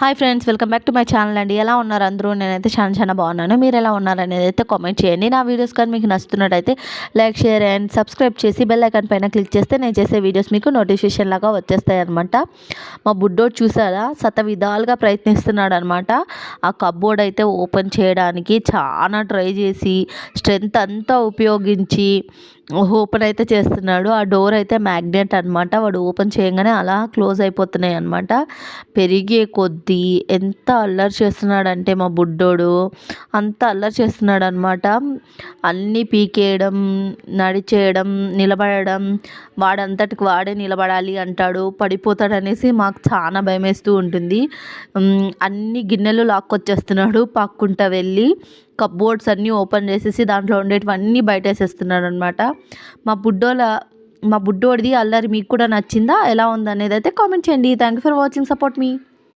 Hi friends welcome back to my channel అండి. ఎలా ఉన్నారు అందరూ? నేనైతే చాలా చాలా బాగున్నాను. మీరు ఎలా ఉన్నారు అనేది అయితే కామెంట్ చేయండి. నా వీడియోస్ కానీ మీకు నచ్చుతున్నట్టయితే లైక్ షేర్ అండ్ సబ్స్క్రైబ్ చేసి బెల్ ఐకాన్ పైన క్లిక్ చేస్తే నేను చేసే వీడియోస్ మీకు నోటిఫికేషన్ లాగా వచ్చేస్తాయి అనమాట మా బుడ్డోడు చూసారా? సత విధాలుగా ప్రయత్నిస్తున్నాడు అనమాట ఆ కబ్బోర్డ్ అయితే ఓపెన్ చేయడానికి చాలా ట్రై చేసి స్ట్రెంత్ అంతా ఉపయోగించి ఓపెన్ అయితే చేస్తున్నాడు. ఆ డోర్ అయితే మ్యాగ్నెట్ అనమాట వాడు ఓపెన్ చేయగానే అలా క్లోజ్ అయిపోతున్నాయి అనమాట పెరిగే కొద్దీ ఎంత అల్లరి చేస్తున్నాడంటే మా బుడ్డోడు. అంత అల్లరి చేస్తున్నాడు అనమాట అన్నీ పీకేయడం నడిచేయడం నిలబడడం వాడంతటికి వాడే నిలబడాలి అంటాడు. పడిపోతాడనేసి మాకు చాలా భయం వేస్తూ ఉంటుంది అన్ని గిన్నెలు లాక్కొచ్చేస్తున్నాడు. పాక్కుంటా వెళ్ళి కప్బోర్డ్స్ అన్నీ ఓపెన్ చేసేసి దాంట్లో ఉండేటివన్నీ బయట వేసేస్తున్నాడు అనమాట మా బుడ్డోల మా బుడ్డోడిది అల్లరి మీకు కూడా నచ్చిందా? ఎలా ఉందనేది అయితే కామెంట్ చేయండి. Thank you for watching support me